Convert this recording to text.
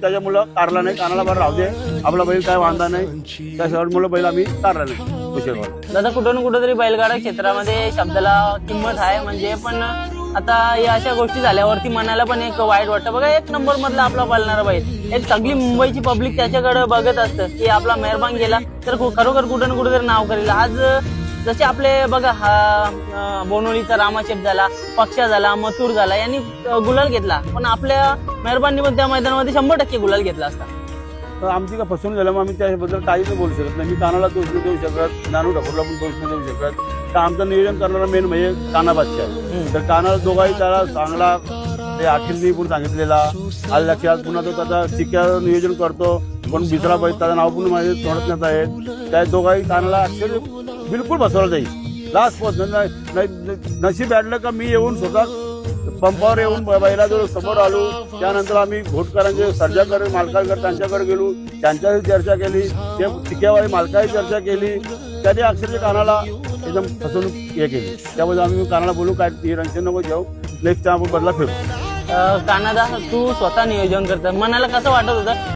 त्याच्यामुळं तारला नाही कानाला बरं राहू दे. आपला बैल काय वांदा नाही. त्याच्यामुळं बैल आम्ही तारला नाही. कुशेगाव दादा कुठं ना कुठं तरी बैलगाडा क्षेत्रामध्ये शब्दाला किंमत आहे म्हणजे पण आता या अशा गोष्टी झाल्यावरती मनाला पण एक वाईट वाटतं. बघा एक नंबर मधला आपला पालणारा बैल. एक सगळी मुंबईची पब्लिक त्याच्याकडे बघत असतं की आपला मेहरबान गेला तर खरोखर कुठं ना कुठं तरी नाव करेल. आज जसे आपले बघा हा बोनोलीचा रामाशेप झाला पक्षा झाला मथुर झाला यांनी गुलाल घेतला. पण आपल्या मेहरबाननी पण त्या मैदानामध्ये शंभर टक्के गुलाल घेतला असता. तर आमची का फसवणूक झाल्यामुळे आम्ही त्याबद्दल काहीच नाही बोलू शकत नाही. मी कानाला दोष नाही देऊ शकत नानू ठाकूरला पण दोष नाही देऊ शकत. तर आमचं नियोजन करणारा मेन म्हणजे काना बादशाह. आहे. तर कानाला दोघाही त्याला चांगला ते अखिलनी पण सांगितलेला. आलं लक्षात पुन्हा तो त्याचा चिक्या नियोजन करतो. पण दुसरा बैल त्याचं नाव पण माझे तोडत नाही आहेत त्या दोघाही कानाला ऍक्च्युली बिलकुल बसवलं जाईल. लास्ट पोच नशीब अडलं का मी येऊन स्वतः पंपावर येऊन बैलाजवळ समोर आलो. त्यानंतर आम्ही घोटकरांचे सर्जाकर मालकाकर त्यांच्याकडे गेलो. त्यांच्याशी चर्चा केली. ते टिक्यावाली मालकाही चर्चा केली. त्याने अक्षरशः कानाला एकदम फसवणूक हे केली. त्यामुळे आम्ही कानाला बोलू काय ती टेन्शन नको घेऊ. नेक्स्ट टाइम आपण बदला फिरू. कानादा तू स्वतः नियोजन करत मनाला कसं वाटत होतं?